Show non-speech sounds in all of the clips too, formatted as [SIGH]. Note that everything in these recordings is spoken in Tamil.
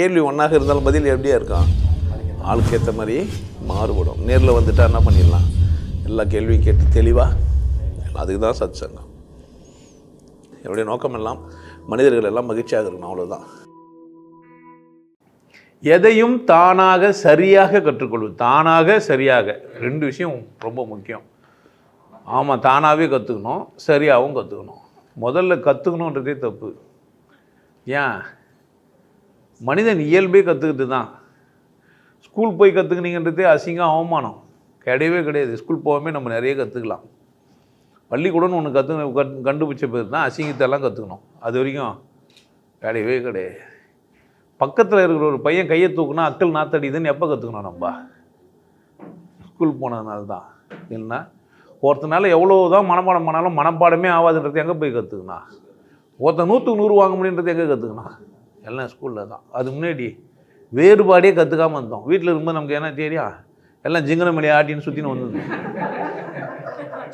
கேள்வி ஒன்றாக இருந்தாலும் பதில் எப்படியா இருக்கும்? ஆளுக்கு ஏற்ற மாதிரி மாறுபடும். நேரில் வந்துட்டால் என்ன பண்ணிடலாம்? எல்லா கேள்வியும் கேட்டு தெளிவாக அதுக்கு தான் சத் சங்கம் என்னுடைய நோக்கம் எல்லாம் மனிதர்கள் எல்லாம் மகிழ்ச்சியாக இருக்கணும் அவ்வளோதான் எதையும் தானாக சரியாக கற்றுக்கொள்வது தானாக சரியாக. ரெண்டு விஷயம் ரொம்ப முக்கியம். ஆமாம் தானாகவே கற்றுக்கணும் சரியாகவும் கற்றுக்கணும் முதல்ல கற்றுக்கணுன்றதே தப்பு. ஏன்? மனிதன் இயல்பே கற்றுக்கிட்டு தான். ஸ்கூல் போய் கற்றுக்கினீங்கன்றதே அசிங்கம் அவமானம். கிடையவே கிடையாது. ஸ்கூல் போகாமே நம்ம நிறைய கற்றுக்கலாம் பள்ளிக்கூடம்னு ஒன்று கற்று கண் கண்டுபிடிச்ச பேர் தான் அசிங்கத்தெல்லாம் கற்றுக்கணும் அது வரைக்கும் கிடையவே கிடையாது. பக்கத்தில் இருக்கிற ஒரு பையன் கையை தூக்குனா அக்கல் நாத்தடிதுன்னு எப்போ கற்றுக்கணும் நம்ம? ஸ்கூல் போனதுனால தான். இல்லைன்னா ஒருத்தனால எவ்வளோ தான் மனப்பாடம் பண்ணாலும் மனப்பாடமே ஆகாதுன்றது எங்கே போய் கற்றுக்கணா ஒருத்தன் நூற்றுக்கு நூறு வாங்க முடியுன்றது எங்கே கற்றுக்கணும் எல்லாம் ஸ்கூலில் தான். அது முன்னாடி வேறுபாடே கற்றுக்காமல் இருந்தோம். வீட்டில் இருக்கும்போது நமக்கு என்ன தெரியும் எல்லாம் ஜிங்கன ஆட்டின்னு சுற்றின்னு வந்துருந்தோம்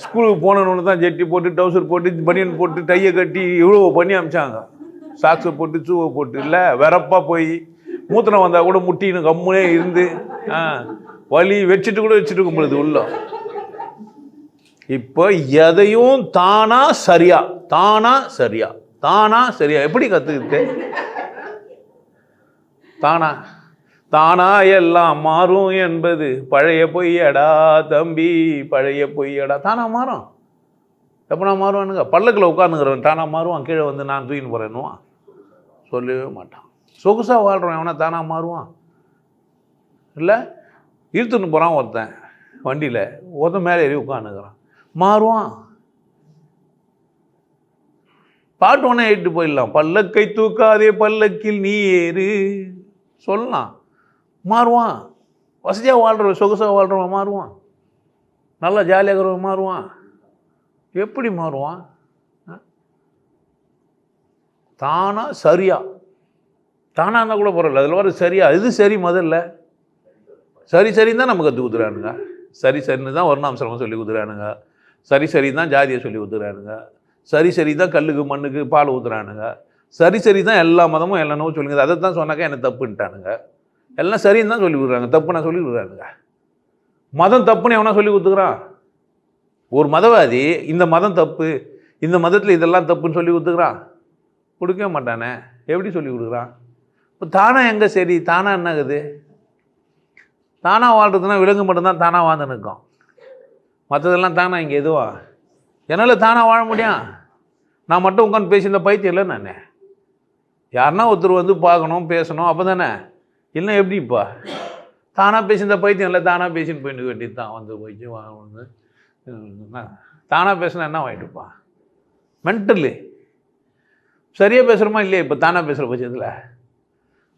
ஸ்கூலுக்கு போனோன்னு தான் ஜெட்டி போட்டு டவுசர் போட்டு பனியன் போட்டு டையை கட்டி இவ்வளோ பண்ணி அமிச்சாங்க சாக்ஸை போட்டு சூவை போட்டு இல்லை வெறப்பாக போய் மூத்திரம் வந்தால் கூட முட்டின்னு கம்முனே இருந்து ஆ வலி வச்சுட்டு கூட வச்சுட்டு இருக்கும் பொழுது உள்ள. இப்போ எதையும் தானா சரியா தானா சரியா தானா சரியா எப்படி கற்றுக்கிட்டு தானா? தானா எல்லாம் மாறும் என்பது பழைய பொய்யடா தம்பி பழைய பொய்யடா. தானா மாறும். எப்போ மாறுவானுங்க? பல்லக்கில் உட்காந்துக்கிறவன் தானா மாறுவான் கீழே வந்து நான் தூக்கின்னு போகிறேன்னுவான் சொல்லவே மாட்டான். சொகுசாக வாழ்கிறவன் எவனா தானா மாறுவான்? இல்லை இழுத்துன்னு போகிறான் ஒருத்தன் வண்டியில். ஒருத்தன் மேலே ஏறி உட்காந்துக்கிறான் மாறுவான். பாட்டு ஒன்றே ஏறிட்டு போயிடலாம். பல்லக்கை தூக்காதே பல்லக்கில் நீ ஏறு. சொல்லலாம். மாறுவான். வசதியாக வாழ்கிறவன் சொகுசாக வாழ்கிறவன் மாறுவான். நல்லா ஜாலியாக இருக்கிறவன் மாறுவான். எப்படி மாறுவான்? ஆ? தானா சரியா. தானாக இருந்தால் கூட பரவாயில்ல. அதில் வர சரியா இது சரி முதல்ல. சரி சரின்னு தான் நம்ம கற்றுக் கொடுத்துறானுங்க சரி சரின்னு தான் வருணாம்சரமாக சொல்லி கொடுத்துறானுங்க சரி சரி தான் ஜாதியை சொல்லி கொடுத்துறானுங்க சரி சரி தான் கல்லுக்கு மண்ணுக்கு பால் ஊற்றுறானுங்க சரி சரி தான் எல்லா மதமும் எல்லாமே சொல்லுங்க. அதை தான் சொன்னாக்கா என்ன தப்புன்ட்டானுங்க. எல்லாம் சரின்னு தான் சொல்லி கொடுக்குறாங்க. தப்பு நான் சொல்லி கொடுக்குறானுங்க. மதம் தப்புன்னு எவனா சொல்லி கொடுத்துக்கிறான்? ஒரு மதவாதி இந்த மதம் தப்பு இந்த மதத்தில் இதெல்லாம் தப்புன்னு சொல்லி கொடுத்துக்கிறான். கொடுக்கவே மாட்டானே. எப்படி சொல்லி கொடுக்குறான்? இப்போ தானா எங்கே சரி? தானா என்னாகுது தானாக வாழ்கிறதுனா விலங்கு மட்டும்தான் தானாக வாழ்ந்து நிற்கும் மற்றதெல்லாம் தானா இங்கே எதுவா? என்னால் தானாக வாழ முடியும்? நான் மட்டும் உட்காந்து பேசியிருந்த பைத்தியம் இல்லை நான். யாருன்னா ஒருத்தர் வந்து பார்க்கணும் பேசணும் அப்போ தானே இல்லை எப்படிப்பா? தானாக பேசியிருந்த பைத்தியம் இல்லை தானாக பேசின்னு போயிட்டு வேண்டியது தான் வந்து போயிட்டு வந்து தானாக பேசினா என்ன வாங்கிட்டுப்பா மென்டலு சரியாக பேசுகிறோமா இல்லையா இப்போ தானாக பேசுகிற பட்சத்தில்?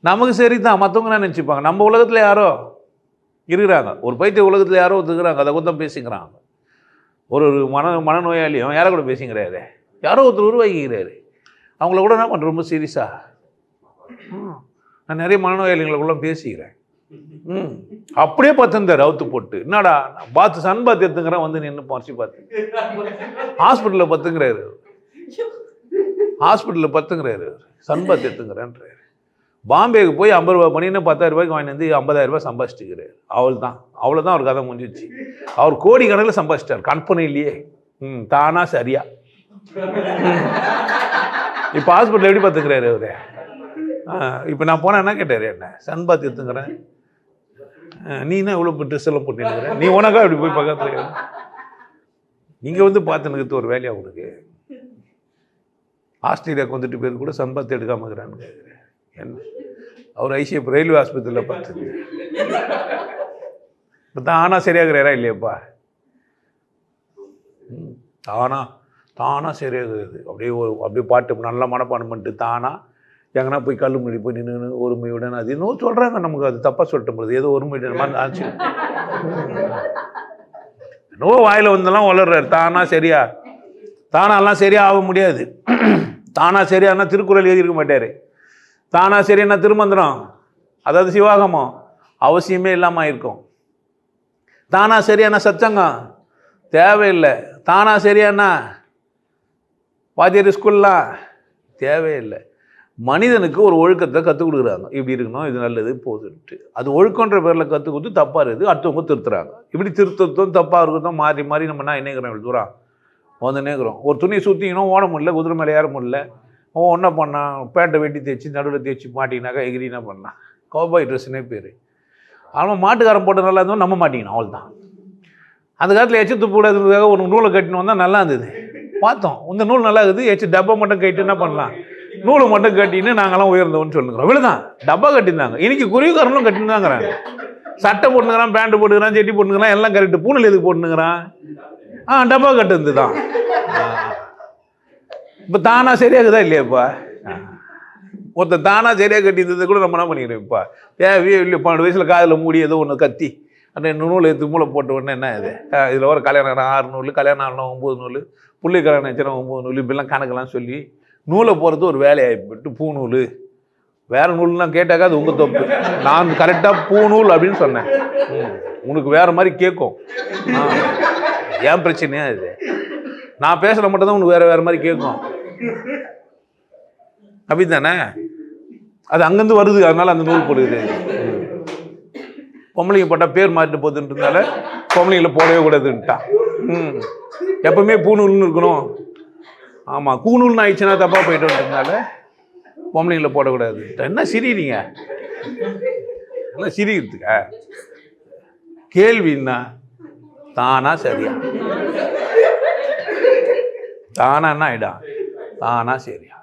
நமக்கு சரி தான் மற்றவங்க என்ன நினச்சிப்பாங்க? நம்ம உலகத்தில் யாரோ இருக்கிறாங்க. ஒரு பைத்திய உலகத்தில் யாரோ ஒருத்தருக்குறாங்க அதை கூட பேசிக்கிறாங்க. ஒரு ஒரு மன மனநோயாளியும் யாரை கூட பேசிக்கிறாரு? யாரோ ஒருத்தர் உருவாக்கிக்கிறாரு. அவங்கள கூட என்ன பண்ணுற ரொம்ப சீரியஸாக நான் நிறைய மனநோயாளிகளை பேசிக்கிறேன். ம். அப்படியே பார்த்துருந்தார் அவுத்து போட்டு என்னடா நான் பார்த்து சன் பார்த்து எடுத்துங்கிறேன் வந்து நின்று பறிச்சு பார்த்து. ஹாஸ்பிட்டலில் பத்துங்கிறாரு ஹாஸ்பிட்டலில் பத்துங்கிறாரு சன் பார்த்து எடுத்துங்கிறேன்றாரு பாம்பேக்கு போய் ஐம்பது ரூபா பண்ணின்னு பத்தாயிரம் ரூபாய்க்கு வாங்கி வந்து ஐம்பதாயிரம் ரூபாய் சம்பாதிச்சிட்டுக்கிறாரு. அவள் தான் அவ்வளோ தான் அவர் கதை முடிஞ்சிச்சு அவர் கோடி கணக்கில் சம்பாதிச்சிட்டார். இல்லையே. ம் தானா சரியா. இப்போ ஹாஸ்பிட்டல் எப்படி பார்த்துக்கிறாரு அவரு? இப்போ நான் போனேன் என்ன கேட்டார் என்ன? சன் பாத் எடுத்துக்கிறேன் நீ என்ன இவ்வளோ ட்ரெஸ் எல்லாம் போட்டுருக்கிற? நீ உனக்கா இப்படி போய் பக்கத்தில் இங்கே வந்து பார்த்துனுக்கு ஒரு வேலையாக உனக்கு? ஆஸ்திரேலியாவுக்கு வந்துட்டு பேர் கூட சம்பாத்து எடுக்காம இருக்கிறான்னு என்ன? அவர் ஐசிஎஃப் ரயில்வே ஆஸ்பத்திரியில் பார்த்து இப்போ தான் ஆனால் சரியாகிறாரா இல்லையாப்பா? ம், தானா தானா சரியாகிறது அப்படியே ஒரு அப்படியே பாட்டு நல்லா மனப்பாடம் பண்ணிட்டு தானா எங்கன்னா போய் கல் முடி போய் நின்று ஒருமையுடன் அது இன்னும் சொல்கிறாங்க நமக்கு அது தப்பாக சொல்லிட்டு போகுது ஏதோ ஒருமையுடன் மாதிரி ஆச்சு என்னவோ வாயில் வந்தெல்லாம் வளர்றாரு. தானா சரியா? தானாலாம் சரியா ஆக முடியாது. தானா சரியானா திருக்குறள் எழுதியிருக்க மாட்டார். தானா சரியானா திருமந்திரம்? அதாவது சிவாகமம். அவசியமே இல்லாமல் இருக்கும் தானா சரியான சச்சங்கம்? தேவையில்லை. தானா சரியானா வாத்தியார் ஸ்கூல்லாம் தேவையில்லை. மனிதனுக்கு ஒரு ஒழுக்கத்தை கற்றுக் கொடுக்குறாங்க. இப்படி இருக்கணும் இது நல்லது போதுன்ட்டு. அது ஒழுக்கன்ற பேரில் கற்றுக் கொடுத்து தப்பாக இருக்குது. அடுத்தவங்க திருத்துறாங்க. இப்படி திருத்தத்தும் தப்பாக இருக்கிறதும் மாறி மாறி நம்ம என்ன என்னங்கிறோம் இவ்வளோ தூரம்? வந்து நேக்கிறோம் ஒரு துணியை சுற்றிக்கணும் ஓட முடியல குதிரை மேலே ஏற முடியல. அவன் என்ன பண்ணான் பேண்ட்டை வெட்டி தேய்ச்சி நடுவில் தேய்ச்சி மாட்டினாக்கா எகிரி என்ன பண்ணான் கௌபாய் ட்ரெஸ்ஸுனே பேர். அவன் மாட்டுக்காரன் போட்ட நல்லா இருந்தோம் நம்ம மாட்டிக்கணும் அவள் தான் அந்த காலத்தில் எச்சு துப்பு கூடாதுன்றதுக்காக ஒரு நூலை கட்டினு வந்தால் நல்லா இருந்தது. பார்த்தோம். இந்த நூல் நல்லா இருக்குது. ஏச்சு டப்பா மட்டும் கட்டி என்ன பண்ணலாம்? நூலை மட்டும் கட்டின்னு நாங்களாம் உயர்ந்தோம்னு சொல்லுங்கிறோம் இவ்வளோதான் டப்பா கட்டியிருந்தாங்க. இன்னைக்கு குருவிக்காரனும் கட்டினாங்கிறாங்க சட்டை போட்டுக்கிறான் பேண்ட் போட்டுக்கிறான் செட்டி போட்டுக்கிறான் எல்லாம் கரெக்ட் பூனல் எதுக்கு போட்டுக்கிறான் ஆ டப்பா கட்டுறது தான் இப்போ தானா சரியாகுதா இல்லையாப்பா? ஒருத்தன் தானா சரியாக கட்டியிருந்ததை கூட நம்ம என்ன பண்ணிக்கிறோம் இப்போ? தேவையே இல்லை பன்னெண்டு வயசில் காதில் மூடி ஏதோ ஒன்று கத்தி. அந்த நூல் எடுத்து மூளை போட்ட உடனே என்ன இது? இதில் வர கல்யாணம் ஆறு நூல் கல்யாணம் ஆனால் ஒம்பது நூல் புள்ளி கல்யாணம் வச்சுனா ஒம்பது நூல் இப்படிலாம் கணக்கெல்லாம் சொல்லி நூலை போகிறது ஒரு வேலையாகி பூ பூநூல். வேறு நூல்லாம் கேட்டாக்கா அது உங்கள் தப்பு. நான் கரெக்டாக பூநூல் அப்படின்னு சொன்னேன். ம். உனக்கு வேற மாதிரி கேட்கும் ஆ. ஏன் பிரச்சனையா இது? நான் பேசுகிற மட்டும் தான் உனக்கு வேறு வேறு மாதிரி கேட்கும் அப்படித்தானே? அது அங்கேருந்து வருது அதனால அந்த நூல் போடுது. பொம்பளைங்க போட்டால் பேர் மாறிட்டு போகுதுன்றதுனால பொம்பளைங்களை போடவே கூடாதுன்ட்டான் ம். எப்பவுமே பூநூல்னு இருக்கணும். ஆமாம் கூநூல்னு ஆயிடுச்சுன்னா தப்பாக போயிட்டோன்றதுனால பொம்பளைங்களை போடக்கூடாது. என்ன சிரிங்க என்ன சிரிக்கிறதுக்கா? கேள்வின்னா தானா சரியா? தானான்னா என்ன தானா சரியா?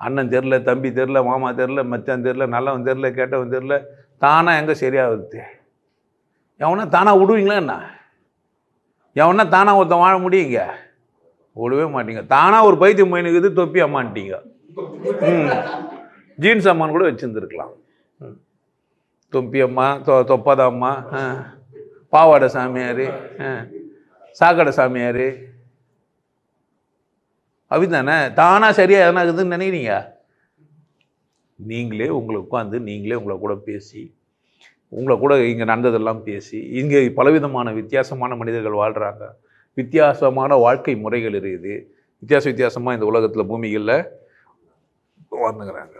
அண்ணன் தெரில தம்பி தெரில மாமா தெரில மச்சான் தெரில நல்லவன் தெரில கேட்டவன் தெரில தானாக எங்கே சரியாகுது? எவனா தானா விடுவீங்களா என்ன? எவனா தானாக ஒருத்தன் வாழ முடியுங்க? விடவே மாட்டீங்க. தானாக ஒரு பைத்தியம் போயினுக்குது தொப்பி அம்மான்ட்டீங்க. ம். ஜீன்ஸ் அம்மான்னு கூட வச்சுருந்துருக்கலாம். ம். தொப்பி அம்மா தொ தொப்பாத அம்மா ஆ. பாவாடை சாமியார் ஆ. சாக்கடை சாமியார் அப்படிதானே தானாக சரியாக எதனா இருக்குதுன்னு நினைக்கிறீங்க? நீங்களே உங்களை உட்காந்து நீங்களே உங்களை கூட பேசி உங்களை கூட இங்கே நடந்ததெல்லாம் பேசி இங்கே பலவிதமான வித்தியாசமான மனிதர்கள் வாழ்கிறாங்க வித்தியாசமான வாழ்க்கை முறைகள் இருக்குது. வித்தியாச வித்தியாசமாக இந்த உலகத்தில் பூமிகளில் வாழ்ந்துக்கிறாங்க.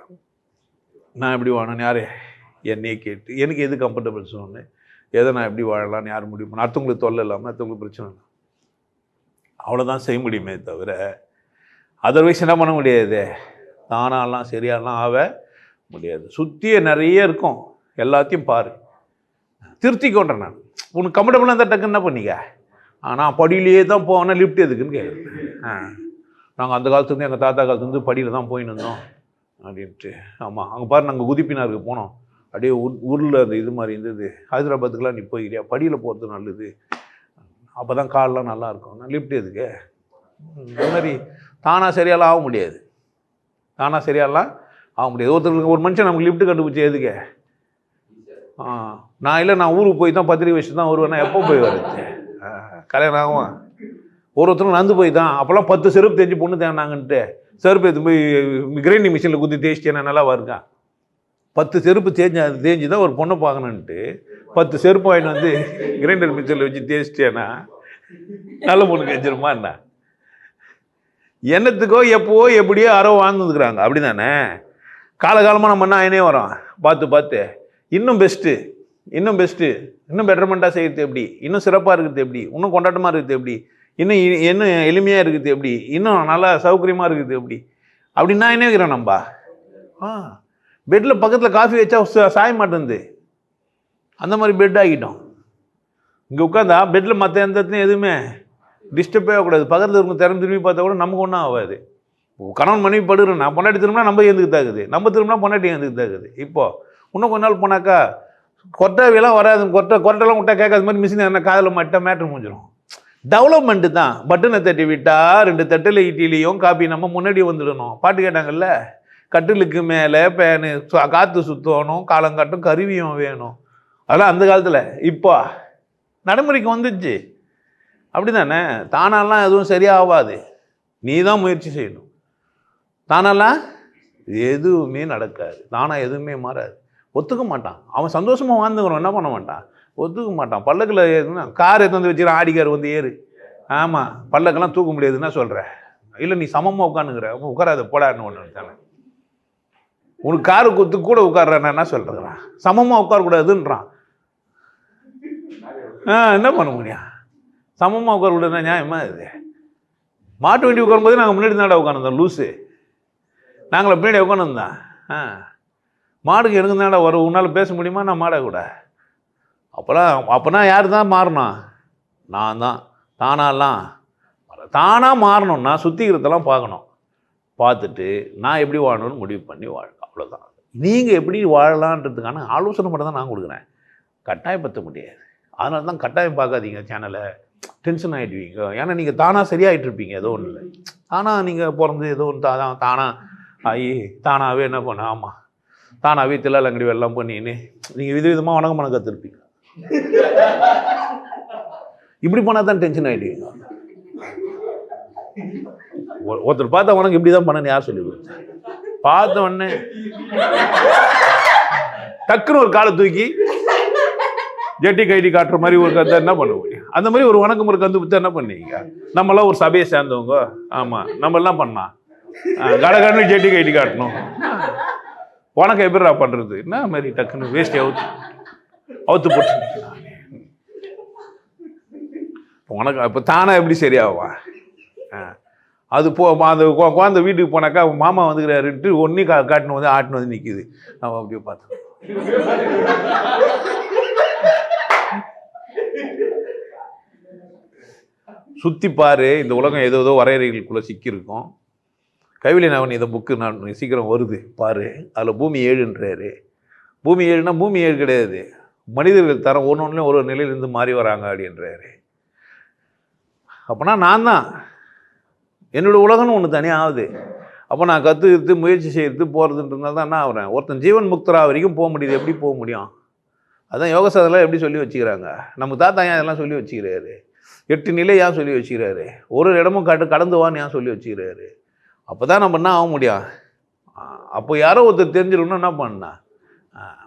நான் எப்படி வாழணும்? யார் என்னையே கேட்டு எனக்கு எது கம்ஃபர்டபுள் சொன்னு எதை நான் எப்படி வாழலாம்னு யார் முடியும் அடுத்தவங்களுக்கு தொல்லை இல்லாமல் அடுத்தவங்களுக்கு பிரச்சனை இல்லை. அவ்வளோதான் செய்ய முடியுமே தவிர அதர்வைஸ் என்ன பண்ண முடியாது? தானாலாம் சரியாலாம் ஆக முடியாது. சுற்றியே நிறைய இருக்கும். எல்லாத்தையும் பாரு. திருத்திக்கொண்டேன் நான். உனக்கு கம்ஃபர்டபுளாக இருந்தால் டக்குன்னு என்ன பண்ணிக்க? ஆனால் படியிலேயே தான் போவேன் லிஃப்ட் எதுக்குன்னு கேட்குறேன் ஆ. நாங்கள் அந்த காலத்துலேருந்து எங்கள் தாத்தா காலத்துலேருந்து படியில் தான் போயின்னு இருந்தோம். அப்படின்ட்டு. ஆமாம் அங்கே பாரு நாங்கள் குதிப்பினாருக்கு போனோம். அப்படியே ஊர் ஊரில் அந்த இது மாதிரி இருந்தது ஹைதராபாத்துக்கெலாம் நீ போயிக்கிறியா படியில் போகிறது நல்லது. அப்போ தான் கால்லாம் நல்லா இருக்கும். நான் லிஃப்ட் எதுக்கு? இந்த மாதிரி தானாக சரியாலாம் ஆக முடியாது. தானாக சரியாலாம் ஆக முடியாது. ஒருத்தருக்கு ஒரு மனுஷன் நமக்கு லிஃப்ட் கண்டுபிடிச்சி எதுக்க? நான் இல்லை நான் ஊருக்கு போய் தான் பத்திரிக்கை வச்சு தான் வருவேன். எப்போ போய் வருது கல்யாணம் ஆகும்? ஒரு ஒருத்தரும் நடந்து போய் தான். அப்போல்லாம் பத்து செருப்பு தேஞ்சு பொண்ணு தேங்கினாங்கன்ட்டு செருப்பு எடுத்து போய் கிரைண்டிங் மிஷினில் குத்தி தேய்ச்சிட்டேன் நல்லா வருங்க பத்து செருப்பு தேஞ்சு அது தேஞ்சு தான் ஒரு பொண்ணை பார்க்கணுன்ட்டு பத்து செருப்பு வாங்கிட்டு வந்து [LAUGHS] கிரைண்டர் மிஷினில் வச்சு தேய்ச்சிட்டேன்னா நல்ல பொண்ணு கழிச்சிருமா என்ன என்னத்துக்கோ எப்போவோ எப்படியோ யாரோ வாழ்ந்துருக்குறாங்க. அப்படி தானே காலகாலமாக நம்ம என்ன ஆயினே வரோம். பார்த்து பார்த்து. இன்னும் பெஸ்ட்டு இன்னும் பெஸ்ட்டு இன்னும் பெட்டர்மெண்ட்டாக செய்கிறது எப்படி? இன்னும் சிறப்பாக இருக்கிறது எப்படி? இன்னும் கொண்டாட்டமாக இருக்கிறது எப்படி? இன்னும் இன்னும் எளிமையாக இருக்குது எப்படி? இன்னும் நல்லா சௌகரியமாக இருக்குது எப்படி? அப்படின்னா என்ன வைக்கிறோம் நம்ம? ஆ. பெட்டில் பக்கத்தில் காஃபி வச்சா சாய மாட்டேங்குது அந்த மாதிரி பெட் ஆகிட்டோம் இங்கே உட்காந்தா பெட்டில் மற்ற எந்த இடத்துலையும் எதுவுமே டிஸ்டர்பே ஆகக்கூடாது பக்கத்தில் இருக்கும் திறம் திரும்பி பார்த்தா கூட நமக்கு ஒன்றும் ஆகாது. கணவன் மனைவி படுகிறேன் நான் பொண்டாட்டி திரும்பினா நம்ம ஏந்துக்கு தாக்குது. நம்ம திரும்பினா பொண்டாட்டி ஏந்துக்கு தாக்குது. இப்போது இன்னும் கொஞ்ச நாள் போனாக்கா கொட்டாவியெல்லாம் வராது. கொட்டை கொட்டைலாம் விட்டா கேட்காத மாதிரி மிஷின் என்ன காதில் மட்ட மேட்ரு முடிஞ்சிடும் டெவலப்மெண்ட்டு தான். பட்டனை தட்டி விட்டால் ரெண்டு தட்டில் இட்லியும் காப்பி நம்ம முன்னாடி வந்துடணும். பாட்டு கேட்டாங்கல்ல? கட்டிலுக்கு மேலே பேனு சு- காற்று சுற்றணும் காலங்காட்டும் கருவியும் வேணும். அதெல்லாம் அந்த காலத்தில். இப்போ நடைமுறைக்கு வந்துச்சு அப்படி தானே தானாலாம் எதுவும் சரியாகாது நீ தான் முயற்சி செய்யணும். தானாலாம் எதுவுமே நடக்காது. தானா எதுவுமே மாறாது. ஒத்துக்க மாட்டான். அவன் சந்தோஷமாக வாழ்ந்துக்கிறோம் என்ன பண்ண மாட்டான்? ஒத்துக்க மாட்டான். பல்லக்கில் ஏறுனா கார் எடுத்து வந்து வச்சுக்கிறான் ஆடி கார் வந்து ஏறு. ஆமாம் பல்லக்கெல்லாம் தூக்க முடியாதுன்னா சொல்கிற இல்லை நீ சமமாக உட்காந்துங்கிற உட்காராத போடான்னு ஒன்று நினச்சானே உனக்கு காரு குத்து கூட உட்கார்ற என்ன சொல்கிறான் சமமாக உட்காரக்கூடாதுன்றான். ஆ என்ன பண்ண முடியும்? சமமாக உட்காரக்கூடாதுன்னா நியாயமா இது? மாட்டு வண்டி உட்காரும்போது நாங்கள் முன்னாடி தாண்டா உட்காந்துருந்தோம் லூஸு நாங்களை பின்னாடி உட்காந்துருந்தோம் ஆ. மாடுக்கு எனக்கு தாண்டா வரும் உன்னால் பேச முடியுமா? நான் மாட கூட. அப்போலாம் அப்போனா யார் தான் மாறணும்? நான் தான். தானாலாம் தானாக மாறணும்னா சுத்திக்கிறதெல்லாம் பார்க்கணும். பார்த்துட்டு நான் எப்படி வாழணும்னு முடிவு பண்ணி வாழணும் அவ்வளோதான் நீங்கள் எப்படி வாழலான்றதுக்கான ஆலோசனை மட்டும் தான் நான் கொடுக்குறேன். கட்டாயப்படுத்த முடியாது. அதனால தான் கட்டாயம் பார்க்காதீங்க சேனலை டென்ஷன் ஆகிடுவீங்க ஏன்னா நீங்கள் தானாக சரியாயிட்டு இருப்பீங்க ஏதோ ஒன்று இல்லை தானாக நீங்கள் பிறந்து ஏதோ ஒன்று தான் தானாக ஆகி தானாகவே என்ன பண்ண ஆமாம் தானாகவே தில்லாலங்கடி வெள்ளம் பண்ணின்னு நீங்கள் வித விதமாக வணக்கம் பண்ண கற்றுருப்பீங்க இப்படி பண்ணால் தான் டென்ஷன் ஆகிடுவீங்க ஒருத்தர் பார்த்தா உனக்கு இப்படி தான் பண்ணனு யார் சொல்லி கொடுத்தா? பார்த்த உடனே டக்குன்னு ஒரு காலை தூக்கி ஜெட்டி கைடி காட்டுற மாதிரி ஒரு கதை என்ன பண்ண முடியும் அந்த மாதிரி ஒரு வணக்கம் முறை கந்து வித்து என்ன பண்ணீங்க நம்மளாம் ஒரு சபையை சேர்ந்தவங்க. ஆமாம் நம்மளாம் பண்ணா பண்ணலாம்? கடகடன்னு ஜெட்டி கைட்டி காட்டணும். உனக்கு எப்படிரா பண்ணுறது என்ன மாதிரி டக்குன்னு வேஸ்ட் அவுத்து அவுத்து போட்டு உனக்கு இப்போ தானே எப்படி சரியாவா? ஆ. அது போ அந்த குழந்த வீட்டுக்கு போனாக்கா அவன் மாமா வந்துக்கிறாருன்ட்டு ஒன்றி கா காட்டுன்னு வந்து ஆட்டுன்னு வந்து நிற்கிது நம்ம அப்படியே பார்த்தோம் சுற்றி பாரு இந்த உலகம் ஏதோ ஏதோ வரையறைகளுக்குள்ளே சிக்கியிருக்கும். கைவிலி நவன் இந்த புக்கு நான் சீக்கிரம் வருது பாரு. அதில் பூமி ஏழுன்றாரு. பூமி ஏழுனா பூமி ஏழு கிடையாது. மனிதர்கள் தரம் ஒன்று ஒன்றுலையும் ஒரு ஒரு நிலையிலேருந்து மாறி வராங்க அப்படின்றாரு. அப்போனா நான் தான். என்னோட உலகம்னு ஒன்று தனியாக ஆகுது. அப்போ நான் கற்றுக்கிறது முயற்சி செய்கிறது போகிறதுன்றதுனால தான் என்ன ஆகிறேன்? ஒருத்தன் ஜீவன் முக்தரா வரைக்கும் போக முடியுது எப்படி போக முடியும்? அதான் யோக சாதனைலாம் எப்படி சொல்லி வச்சுக்கிறாங்க? நம்ம தாத்தா ஏன் அதெல்லாம் சொல்லி வச்சுக்கிறாரு? எட்டு நிலை ஏன் சொல்லி வச்சுக்கிறாரு? ஒரு ஒரு இடமும் கட்டு கடந்து வான்னு ஏன் சொல்லி வச்சுக்கிறாரு? அப்போ தான் நம்ம என்ன ஆக முடியும்? அப்போ யாரோ ஒருத்தர் தெரிஞ்சிடணும்னா என்ன பண்ணா?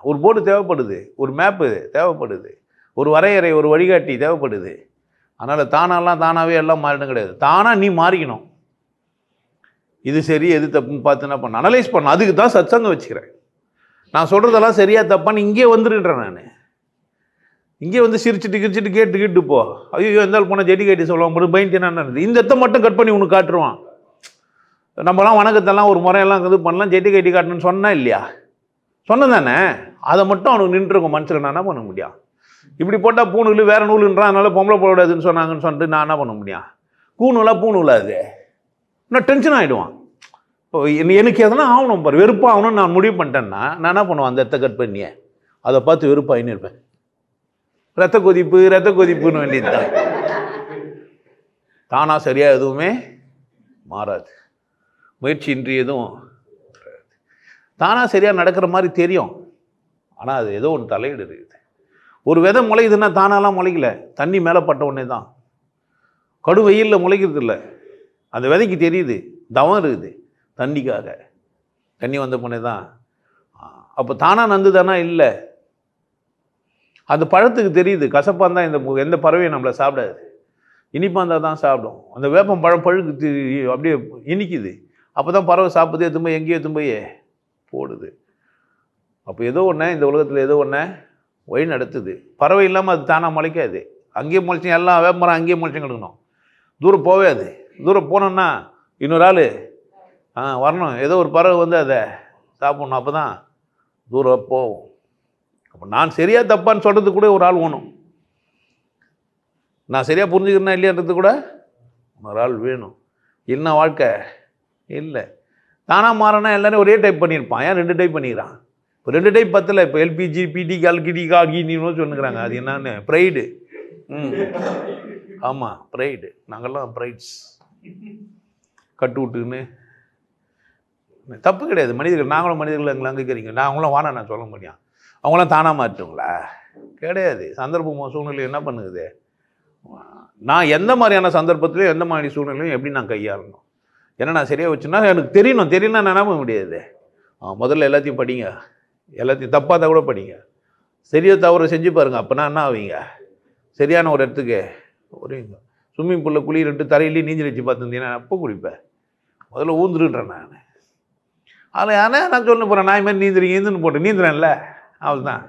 ஒரு போர்டு தேவைப்படுது ஒரு மேப்பு தேவைப்படுது ஒரு வரையறை ஒரு வழிகாட்டி தேவைப்படுது. அதனால் தானாலாம் தானாகவே எல்லாம் மாறிடும் கிடையாது. தானாக நீ மாறிக்கணும். இது சரி எது தப்புன்னு பார்த்து என்ன பண்ண அனலைஸ் பண்ண அதுக்கு தான் சத்சங்கம் வச்சுக்கிறேன். நான் சொல்கிறதெல்லாம் சரியாக தப்பான்னு இங்கே வந்துடுறேன் நான். இங்கே வந்து சிரிச்சுட்டு கிரிச்சிட்டு கேட்டு கேட்டு போ. ஐயோ இருந்தால் போனால் ஜெடி கட்டி சொல்லுவான் மட்டும் பயன்ட்டு என்ன இந்த இடத்த மட்டும் கட் பண்ணி உனக்கு காட்டுருவான். நம்மலாம் வணக்கத்தெல்லாம் ஒரு முறையெல்லாம் இது பண்ணலாம் ஜெட்டி கட்டி காட்டணும்னு சொன்னா இல்லையா? சொன்னேன் தானே? அதை மட்டும் அவனுக்கு நின்றுருக்கும் மனசில் நான் என்ன பண்ண முடியும்? இப்படி போட்டால் பூணூல் வேறு நூலுன்றான் அதனால் பொம்பளை போடாதுன்னு சொன்னாங்கன்னு சொல்லிட்டு நான் என்ன பண்ண முடியும்? கூணூலா பூணூலா அது? இன்னும் டென்ஷன் ஆகிடுவான் இப்போ எனக்கு எதனா ஆகணும் பாரு வெறுப்பாகணும்னு நான் முடிவு பண்ணிட்டேன்னா நான் என்ன பண்ணுவேன் அந்த இடத்த கட் பண்ணியே? அதை பார்த்து வெறுப்பாயின்னு இருப்பேன். ரத்த கொதிப்பு ரத்த கொதிப்புன்னு வேண்டியதுதான். தானாக சரியாக எதுவுமே மாறாது. முயற்சியின்றி எதுவும் தானாக சரியாக நடக்கிற மாதிரி தெரியும். ஆனால் அது ஏதோ ஒன்று தலையீடு இருக்குது. ஒரு விதை முளைக்குதுன்னா தானாலாம் முளைக்கல. தண்ணி மேலே பட்ட உடனே தான் கடு வெயிலில் முளைக்கிறது இல்லை அந்த விதைக்கு தெரியுது. தவம் இருக்குது. தண்ணிக்காக. தண்ணி வந்த பொண்ணே தான் அப்போ தானாக நந்துதானா? இல்லை. அந்த பழத்துக்கு தெரியுது. கசப்பாக இருந்தால் இந்த எந்த பறவையும் நம்மளை சாப்பிடாது. இனிப்பாக இருந்தால் தான் சாப்பிடும். அந்த வேப்பம் பழம் பழுக்கு அப்படியே இனிக்குது. அப்போ தான் பறவை சாப்பிடுது எத்தும் போய் எங்கேயோ எத்தும் போய் போடுது. அப்போ ஏதோ ஒன்று இந்த உலகத்தில் ஏதோ ஒன்று வழி நடத்துது. பறவை இல்லாமல் அது தானாக முளைக்காது. அங்கேயே முளைச்சி எல்லாம் வேப்பமரம் அங்கேயே முளைச்சி கிடக்கணும். தூரம் போவே அது தூரம் போனோன்னா இன்னொரு ஆள் ஆ வரணும். ஏதோ ஒரு பறவை வந்து அதை சாப்பிடணும். அப்போ தான் தூரம் போகும். அப்போ நான் சரியாக தப்பான்னு சொல்கிறது கூட ஒரு ஆள் வேணும். நான் சரியாக புரிஞ்சுக்கிறேன்னா இல்லையான்றது கூட ஒரு ஆள் வேணும். என்ன வாழ்க்கை இல்லை. தானாக மாறினா எல்லாரும் ஒரே டைப் பண்ணியிருப்பான். ஏன் ரெண்டு டைப் பண்ணிக்கிறான்? இப்போ ரெண்டு டைப் பத்தலை. இப்போ எல்பிஜி பிடி கால்கிடி காகினின்னு சொல்லுங்கிறாங்க. அது என்னன்னு? ப்ரைடு ம். ஆமாம் ப்ரைடு நாங்கள்லாம் ப்ரைட்ஸ் கட்டு விட்டுன்னு. தப்பு கிடையாது. மனிதர்கள் நாங்களும் மனிதர்கள் எங்களை அங்கீகரிங்க நாங்களும் வானா நான் சொல்ல முடியும். அவங்களாம் தானாக மாட்டுங்களா கிடையாது. சந்தர்ப்பம் சூழ்நிலை என்ன பண்ணுது நான் எந்த மாதிரியான சந்தர்ப்பத்திலையும் எந்த மாதிரி சூழ்நிலையும் எப்படி நான் கையாளணும்? ஏன்னா நான் சரியாக வச்சுன்னா எனக்கு தெரியணும். தெரியலன்னா நான் முடியாது? முதல்ல எல்லாத்தையும் படிங்க. எல்லாத்தையும் தப்பாக தான் கூட படிங்க. சரியா தவறு செஞ்சு பாருங்க. அப்போனா என்ன ஆவீங்க? சரியான ஒரு இடத்துக்கு ஒரு ஸ்விம்மிங் பூலில் குளிரிட்டு தரையிலேயே நீஞ்சல் வச்சு பார்த்துருந்தீங்கன்னா அப்போ குளிப்பேன் முதல்ல ஊந்துருன்றேன் நான். அதில் யாரே நான் சொல்ல போகிறேன் நான் மாதிரி நீந்துறீங்க நீந்துன்னு போட்டேன் நீந்துறேன்ல. அவ்வளோதான்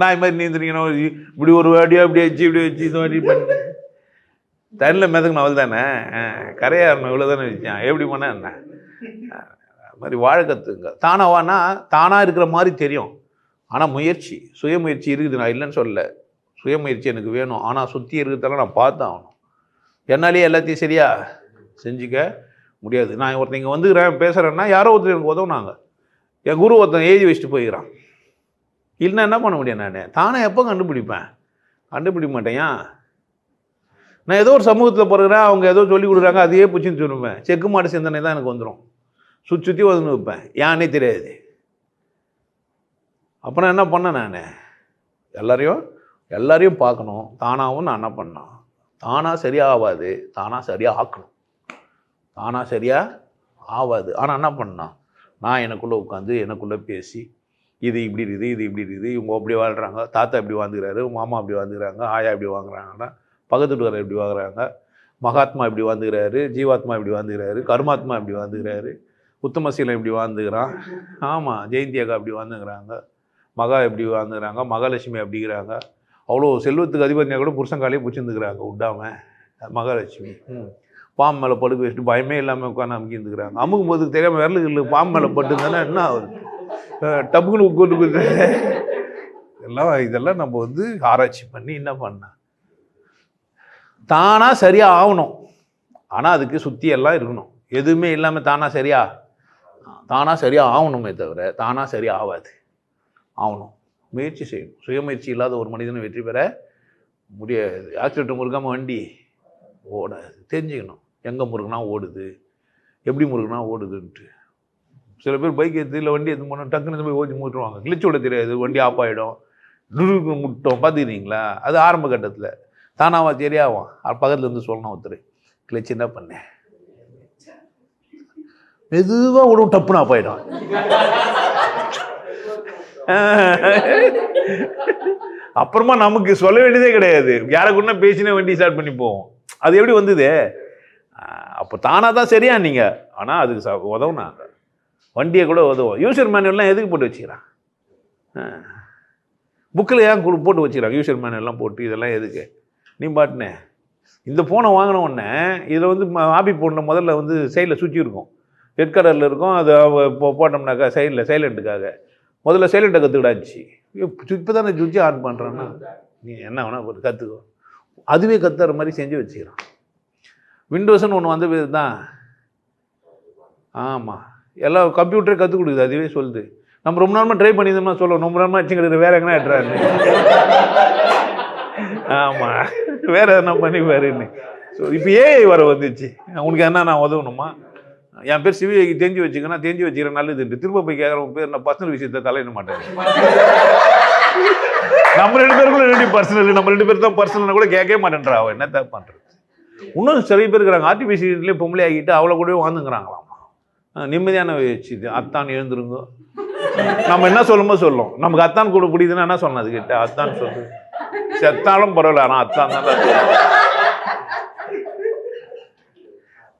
நாய் மாதிரி நீந்துறீங்கன்னா இப்படி ஒரு வாடியோ இப்படி வச்சு இப்படி வச்சு இது மாதிரி பண்ணி. தண்ணியில் மிதக்கணும் அவள் தானே கரையாறணும் இவ்வளோ தானே வச்சான் எப்படி பண்ண என்ன? அது மாதிரி வாழ கற்றுங்க தானாவானா தானாக இருக்கிற மாதிரி தெரியும். ஆனால் முயற்சி சுயமுயற்சி இருக்குது. நான் இல்லைன்னு சொல்லலை. சுயமுயற்சி எனக்கு வேணும். ஆனால் சுற்றி இருக்கிறதெல்லாம் நான் பார்த்து ஆகணும். என்னாலேயே எல்லாத்தையும் சரியா செஞ்சுக்க முடியாது. நான் ஒருத்தங்க வந்துக்கிறேன் பேசுகிறேன்னா யாரோ ஒருத்தர் எனக்கு உதவுனாங்க. என் குரு ஒருத்தன் எழுதி வச்சுட்டு போயிக்கிறான். இல்லைன்னா என்ன பண்ண முடியும் நான்? தானே எப்போ கண்டுபிடிப்பேன்? கண்டுபிடிக்க மாட்டேயா நான் ஏதோ ஒரு சமூகத்தில் பிறகுறேன் அவங்க ஏதோ சொல்லி கொடுக்குறாங்க அதையே பிடிச்சின்னு சொல்லுவேன். செக்கு மாடு சிந்தனை தான் எனக்கு வந்துடும் சுற்றி சுற்றி வந்து வைப்பேன் யானே தெரியாது. அப்புறம் என்ன பண்ணேன் நான்? எல்லாரையும் எல்லாரையும் பார்க்கணும். தானாகவும் நான் என்ன பண்ணேன்? தானாக சரியாக ஆகாது தானாக சரியாக ஆக்கணும். தானாக சரியாக ஆகாது. ஆனால் என்ன பண்ணான்? நான் எனக்குள்ளே உட்காந்து எனக்குள்ளே பேசி இது இப்படி இருக்குது இது இப்படி இருக்குது இவங்க அப்படி வாழ்கிறாங்க தாத்தா இப்படி வாழ்ந்துக்கிறாரு மாமா அப்படி வாழ்ந்துக்கிறாங்க ஆயா இப்படி வாங்குறாங்கன்னா பக்கத்து வீட்டுக்காரர் இப்படி வாங்குறாங்க மகாத்மா இப்படி வாழ்ந்துக்கிறாரு ஜீவாத்மா இப்படி வாழ்ந்துக்கிறாரு கர்மாத்மா இப்படி வாழ்ந்துக்கிறாரு உத்தமசீலம் இப்படி வாழ்ந்துக்கிறான் ஆமாம் ஜெயந்தி அக்கா இப்படி வாழ்ந்துக்கிறாங்க மகா இப்படி வாழ்ந்துக்கிறாங்க மகாலட்சுமி அப்படிங்கிறாங்க. அவ்வளோ செல்வத்துக்கு அதிபதியாக கூட புருஷங்காலே பிடிச்சிருந்துக்கிறாங்க விடாமல் மகாலட்சுமி. பாம் பாம்பு மேலே படுக்க வச்சுட்டு பயமே இல்லாமல் உட்காந்து அமுக்கிந்துக்கிறாங்க அமுக்கும் போது தெரியாமல் விரலுக்கு பாம்பு மேலே பட்டுங்கன்னா என்ன ஆகுது? டப்புக்குன்னு உட்காந்து எல்லாம் இதெல்லாம் நம்ம வந்து ஆராய்ச்சி பண்ணி என்ன பண்ண தானாக சரியாக ஆகணும். ஆனால் அதுக்கு சுற்றியெல்லாம் இருக்கணும். எதுவுமே இல்லாமல் தானாக சரியா? தானாக சரியாக ஆகணுமே தவிர தானாக சரியாக ஆகாது. ஆகணும். முயற்சி செய்யணும். சுயமுயற்சி இல்லாத ஒரு மனிதனை வெற்றி பெற முடியாது. ஆக்சிடென்ட் முறுக்காமல் வண்டி ஓடாது. தெரிஞ்சுக்கணும். எங்கே முருகனா ஓடுது? எப்படி முருகனா ஓடுதுன்ட்டு. சில பேர் பைக் எடுத்து இல்லை வண்டி எடுத்து போனால் டக்குன்னு போய் ஓட்டி மூட்டுருவாங்க கிளிச்சு விட தெரியாது வண்டி ஆஃப் ஆகிடும் டுருக்கு முட்டோம். பார்த்துக்கிறீங்களா அது ஆரம்ப கட்டத்தில். தானாவா சரியாகும் பக்கத்தில் இருந்து சொல்லணும் ஒருத்தர். கிளச்சு என்ன பண்ணேன் மெதுவாக விடும் டப்புன்னு ஆஃப் ஆகிடும் அப்புறமா நமக்கு சொல்ல வேண்டியதே கிடையாது. யாரை கூட பேசினே வண்டி ஸ்டார்ட் பண்ணி போவோம். அது எப்படி வந்தது? அப்போ தானாக தான் சரியா நீங்கள் ஆனால் அதுக்கு ச உதவுனா வண்டியை கூட உதவும். யூசர் மேனுவல்லாம் எதுக்கு போட்டு வச்சுக்கிறான்? புக்கில் ஏன் கு- போட்டு வச்சுக்கிறாங்க யூசர் மேனுவல்லாம் போட்டு இதெல்லாம் எதுக்கு? நீ பாட்டுனே. இந்த ஃபோனை வாங்கின உடனே இதில் வந்து ஆபி போன முதல்ல வந்து சைடில் சுவிட்ச் இருக்கும். ரெட் கலரில் இருக்கும் அது போட்டோம்னாக்கா சைடில் சைலண்ட்டுக்காக முதல்ல சைலண்ட்டை கற்றுக்கிடாச்சு இப்போ தானே சுவிட்ச் ஆன் பண்ணுறேன்னா நீ என்ன வேணால் ஒரு கற்றுக்கோ அதுவே கத்துற மாதிரி செஞ்சு வச்சுக்கிறான். விண்டோஸ்னு ஒன்று வந்த பேர் தான். ஆமாம் எல்லாம் கம்ப்யூட்டரே கற்றுக் கொடுக்குது அதுவே சொல்லுது. நம்ம ரொம்ப நேரமாக ட்ரை பண்ணியிருந்தோம்னா சொல்லுவோம் ரொம்ப நேரமாக வச்சுக்கிறது வேற எங்கன்னா எட்டுறாரு ஆமாம் வேற எதனா பண்ணி பாருன்னு. ஸோ இப்போ ஏஐ வர வந்துச்சு. உனக்கு என்ன நான் உதவணுமா? என் பேர் சிவிஐக்கு தெரிஞ்சு வச்சுக்கன்னா தெரிஞ்சு வச்சுக்கிறேன் நல்லதுன்ட்டு. திரும்ப போய் கேட்குறவங்க பேர் நான் பர்சனல் விஷயத்தை தலையிட மாட்டேன். நம்ம ரெண்டு பேருக்குள்ள ரெண்டு பர்சனல் நம்ம ரெண்டு பேர் தான் பர்சனல்னு கூட கேட்கவே மாட்டேன்றா அவன். என்ன தான் பண்ணுறது இன்னும் சில பேர் இருக்கிறாங்க. ஆர்டிஃபிஷியல்லே பொம்பளை ஆகிட்டு அவ்வளோ கூடவே வாழ்ந்துங்கிறாங்களாம்? நிம்மதியான வச்சு அத்தான் எழுந்துருங்க. நம்ம என்ன சொல்லுமோ சொல்லும். நமக்கு அத்தான் கூட பிடிக்குதுன்னா என்ன சொன்னது அதுக்கிட்ட அத்தான் சொல்லு செத்தாலும் பரவாயில்ல ஆனால் அத்தான் தான்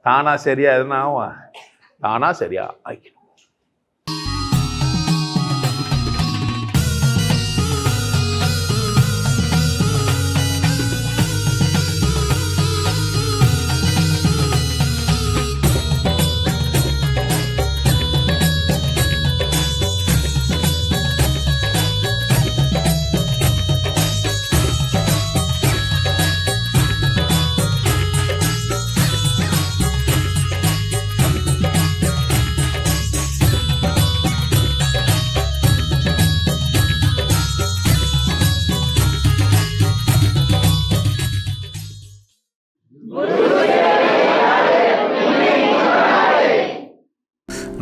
தானா சரியா எதுனா ஆகும் தானா சரியா ஆக்கணும்